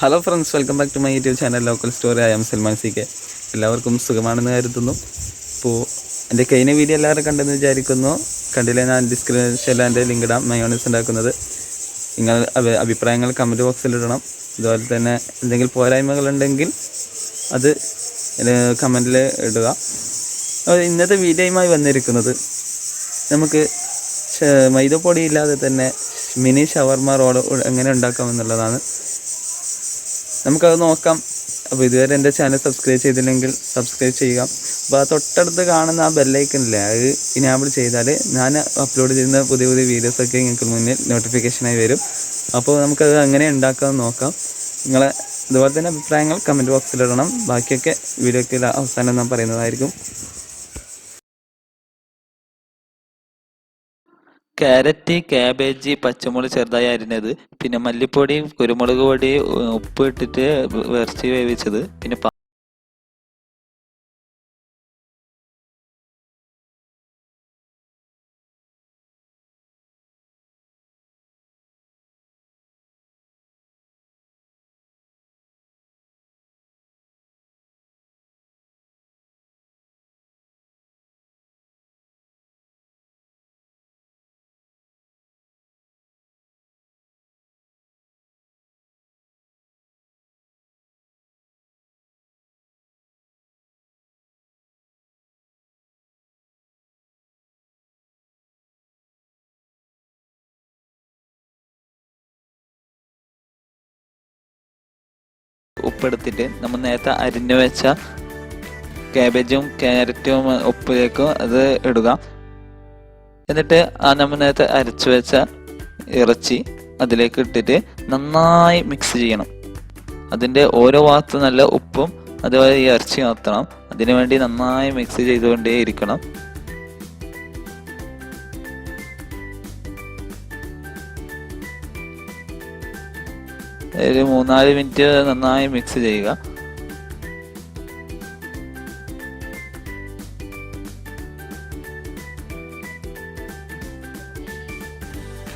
Hello friends welcome back to my YouTube channel local story ആയ M Salman C K എല്ലാവർക്കും സുഖമാണെന്ന് കരുതുന്നു. ഇപ്പോൾ എന്റെ കഴിഞ്ഞ വീഡിയോ എല്ലാവരും കണ്ടെന്ന് വിചാരിക്കുന്നു. കണ്ടില്ലേ ഞാൻ ഡിസ്ക്രിപ്ഷനിൽ എന്റെ ലിങ്ക് ഇടാം മയോണീസ് ഉണ്ടാക്കുന്നത്. നിങ്ങൾ അഭിപ്രായങ്ങൾ കമന്റ് ബോക്സിൽ ഇടണം. അതുപോലെ തന്നെ എന്തെങ്കിലും പോരായ്മകളുണ്ടെങ്കിൽ അത് കമന്റിൽ ഇടുക. ഇന്നത്തെ വീഡിയോയുമായി വന്നിരിക്കുന്നത് നമുക്ക് മൈദപ്പൊടി ഇല്ലാതെ തന്നെ മിനി ഷവർമ റോൾ എങ്ങനെ ഉണ്ടാക്കാമെന്നുള്ളതാണ് നമുക്കത് നോക്കാം. അപ്പോൾ ഇതുവരെ എന്റെ ചാനൽ സബ്സ്ക്രൈബ് ചെയ്തില്ലെങ്കിൽ സബ്സ്ക്രൈബ് ചെയ്യുക. അപ്പോൾ ആ തൊട്ടടുത്ത് കാണുന്ന ആ ബെല്ലൈക്കനില്ലേ അത് ഇനാബിൾ ചെയ്താൽ ഞാൻ അപ്ലോഡ് ചെയ്യുന്ന പുതിയ പുതിയ വീഡിയോസൊക്കെ നിങ്ങൾക്ക് മുന്നിൽ നോട്ടിഫിക്കേഷനായി വരും. അപ്പോൾ നമുക്കത് അങ്ങനെ ഉണ്ടാക്കാമെന്ന് നോക്കാം. നിങ്ങളെ അതുപോലെ തന്നെ അഭിപ്രായങ്ങൾ കമന്റ് ബോക്സിലിടണം ബാക്കിയൊക്കെ വീഡിയോയ്ക്ക് അവസാനം ഞാൻ പറയുന്നതായിരിക്കും. ക്യാരറ്റ് ക്യാബേജ് പച്ചമുളക് ചെറുതായി അരിഞ്ഞത് പിന്നെ മല്ലിപ്പൊടി കുരുമുളക് പൊടി ഉപ്പ് ഇട്ടിട്ട് വിറച്ച് വേവിച്ചത് പിന്നെ ഉപ്പെടുത്തിട്ട് നമ്മൾ നേരത്തെ അരിഞ്ഞു വെച്ച ക്യാബേജും ക്യാരറ്റും ഉപ്പിലേക്ക് അത് ഇടുക. എന്നിട്ട് ആ നമ്മൾ നേരത്തെ അരച്ചു വെച്ച ഇറച്ചി അതിലേക്ക് ഇട്ടിട്ട് നന്നായി മിക്സ് ചെയ്യണം. അതിന്റെ ഓരോ ഭാഗത്ത് നല്ല ഉപ്പും അതുപോലെ ഈ ഇറച്ചി നിർത്തണം അതിനുവേണ്ടി നന്നായി മിക്സ് ചെയ്തുകൊണ്ടേ ഇരിക്കണം. ഒരു മൂന്നാൽ മിനിറ്റ് നന്നായി മിക്സ് ചെയ്യുക.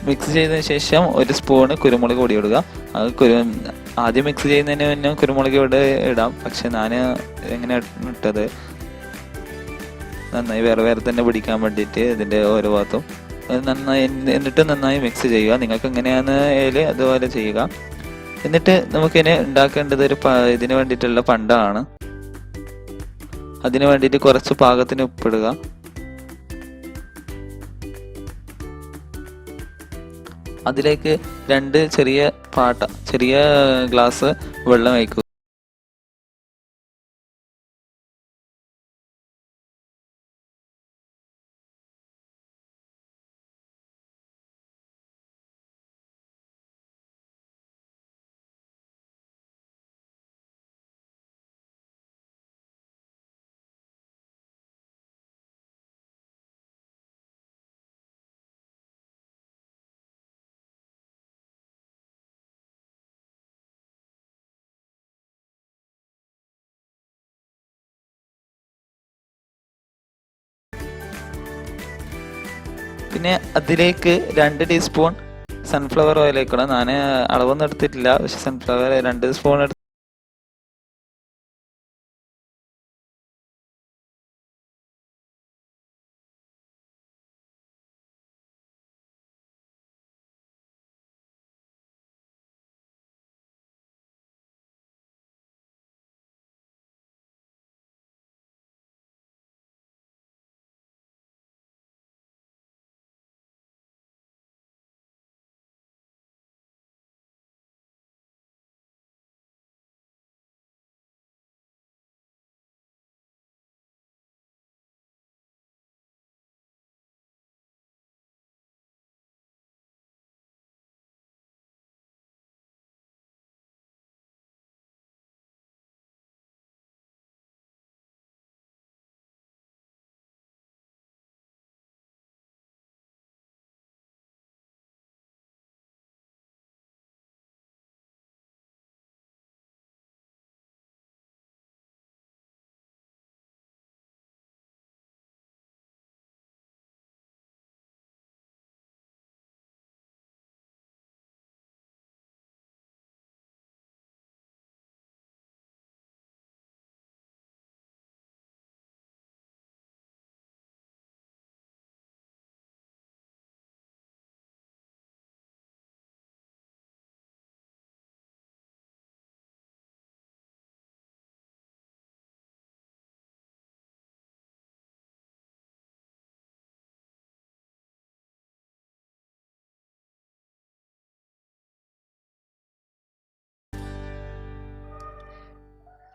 മിക്സ് ചെയ്തതിന് ശേഷം ഒരു സ്പൂണ് കുരുമുളക് പൊടി ഇടുക. അത് കുരു ആദ്യം മിക്സ് ചെയ്യുന്നതിന് മുന്നേ കുരുമുളക് ഇവിടെ ഇടാം. പക്ഷെ ഞാൻ എങ്ങനെ ഇട്ടത്? നന്നായി വേറെ വേറെ തന്നെ പിടിക്കാൻ വേണ്ടിയിട്ട് ഇതിന്റെ ഓരോ ഭാഗത്തും. അത് നന്നായി എന്നിട്ട് നന്നായി മിക്സ് ചെയ്യുക. നിങ്ങൾക്ക് എങ്ങനെയാണെന്ന് അതുപോലെ ചെയ്യുക. എന്നിട്ട് നമുക്കിനി ഉണ്ടാക്കേണ്ടത് ഒരു ഇതിന് വേണ്ടിയിട്ടുള്ള പണ്ടാണ്. അതിന് വേണ്ടിയിട്ട് കുറച്ച് പാകത്തിന് ഉപ്പിടുക അതിലേക്ക് രണ്ട് ചെറിയ പാട്ട ചെറിയ ഗ്ലാസ് വെള്ളം വയ്ക്കുക പിന്നെ അതിലേക്ക് രണ്ട് ടീസ്പൂൺ സൺഫ്ലവർ ഓയിലേക്കണം ഞാൻ അളവൊന്നും എടുത്തിട്ടില്ല. പക്ഷെ സൺഫ്ലവർ രണ്ട് സ്പൂൺ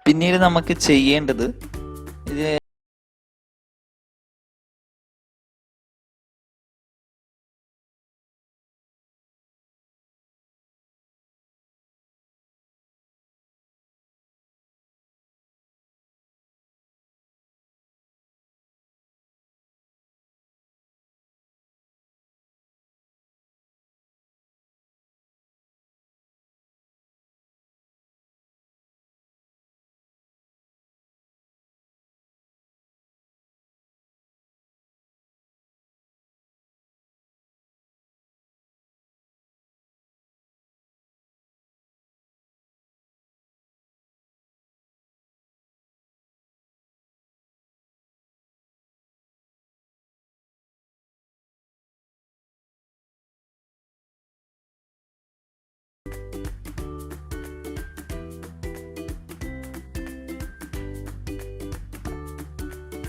പിന്നീട് നമുക്ക് ചെയ്യേണ്ടത് ഇത്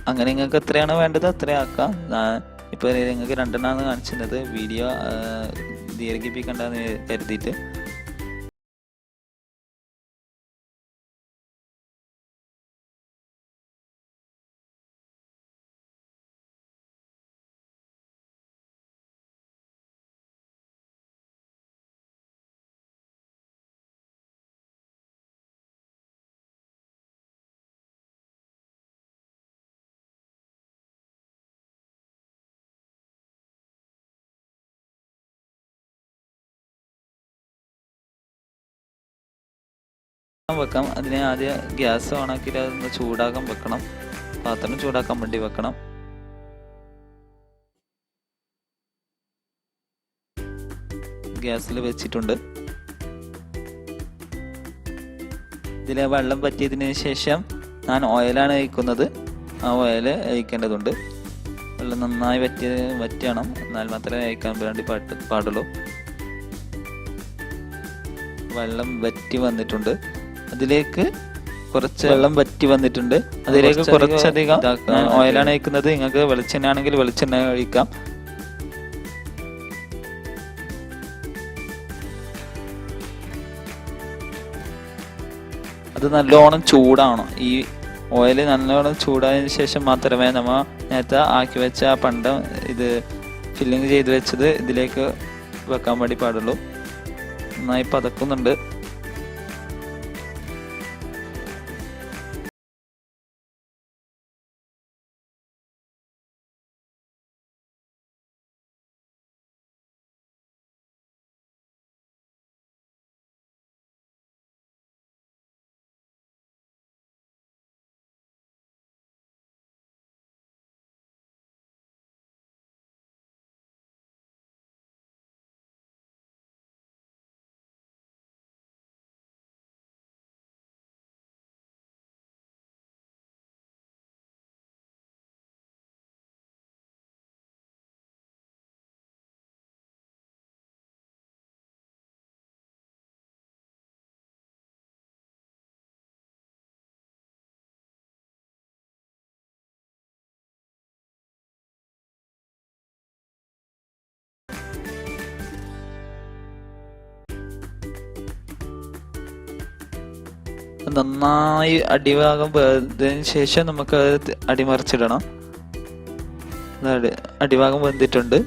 അങ്ങനെ നിങ്ങൾക്ക് എത്രയാണ് വേണ്ടത് അത്രയും ആക്കാം. ഞാൻ ഇപ്പോൾ നിങ്ങൾക്ക് രണ്ടെണ്ണമാണ് കാണിച്ചിരുന്നത്. വീഡിയോ ദീർഘിപ്പിക്കണ്ടെന്ന് കരുതിയിട്ട്. വെക്കാം. അതിനെ ആദ്യം ഗ്യാസ് ഓണാക്കിയിട്ട് അതൊന്ന് ചൂടാക്കാൻ വെക്കണം. പാത്രം ചൂടാക്കാൻ വേണ്ടി വെക്കണം. ഗ്യാസിൽ വെച്ചിട്ടുണ്ട്. ഇതിലെ വെള്ളം പറ്റിയതിന് ശേഷം ഞാൻ ഓയിലാണ് ഒഴിക്കുന്നത്. ആ ഓയിൽ ഒഴിക്കേണ്ടതുണ്ട്. വെള്ളം നന്നായി വറ്റി വറ്റണം എന്നാൽ മാത്രമേ ഒഴിക്കാൻ വേണ്ടി പാട്ട് പാടുള്ളൂ. വെള്ളം വറ്റി വന്നിട്ടുണ്ട്. അതിലേക്ക് കുറച്ച് വെള്ളം വറ്റി വന്നിട്ടുണ്ട്. അതിലേക്ക് കുറച്ചധികം ഓയിലാണ് ഒഴിക്കുന്നത്. നിങ്ങൾക്ക് വെളിച്ചെണ്ണ ആണെങ്കിൽ വെളിച്ചെണ്ണ ഒഴിക്കാം. അത് നല്ലോണം ചൂടാണോ ഈ ഓയിൽ നല്ലോണം ചൂടായതിന് ശേഷം മാത്രമേ നമ്മൾ നേരത്തെ ആക്കി വെച്ച ആ പണ്ടം ഇത് ഫില്ലിങ് ചെയ്ത് വെച്ചത് ഇതിലേക്ക് വെക്കാൻ വേണ്ടി പാടുള്ളൂ. നന്നായി പതക്കുന്നുണ്ട്. നന്നായി അടിഭാഗം വെന്തതിന് ശേഷം നമുക്ക് അത് അടിമറിച്ചിടണം അടിഭാഗം വെന്തിട്ടുണ്ട്.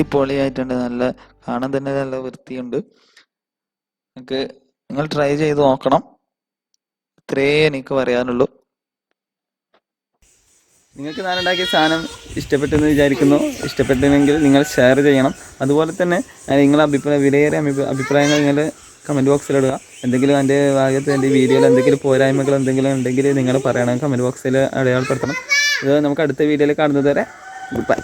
അടിപൊളിയായിട്ടുണ്ട്. നല്ല കാണാൻ തന്നെ നല്ല വൃത്തിയുണ്ട്. നിങ്ങൾക്ക് നിങ്ങൾ ട്രൈ ചെയ്ത് നോക്കണം. ഇത്രേ എനിക്ക് പറയാനുള്ളൂ. നിങ്ങൾക്ക് ഞാൻ ഉണ്ടാക്കിയ സാധനം ഇഷ്ടപ്പെട്ടെന്ന് വിചാരിക്കുന്നു. ഇഷ്ടപ്പെട്ടെങ്കിൽ നിങ്ങൾ ഷെയർ ചെയ്യണം. അതുപോലെ തന്നെ നിങ്ങളെ അഭിപ്രായം വിലയേറിയ അഭിപ്രായങ്ങൾ നിങ്ങൾ കമന്റ് ബോക്സിൽ ഇടുക. എന്തെങ്കിലും എന്റെ ഭാഗത്ത് എന്റെ വീഡിയോയിൽ എന്തെങ്കിലും പോരായ്മകൾ എന്തെങ്കിലും ഉണ്ടെങ്കിൽ നിങ്ങൾ പറയണം. കമന്റ് ബോക്സിൽ അടയാളപ്പെടുത്തണം. ഇത് നമുക്ക് അടുത്ത വീഡിയോയിൽ കാണുന്നത് വരെ ഗുഡ് ബൈ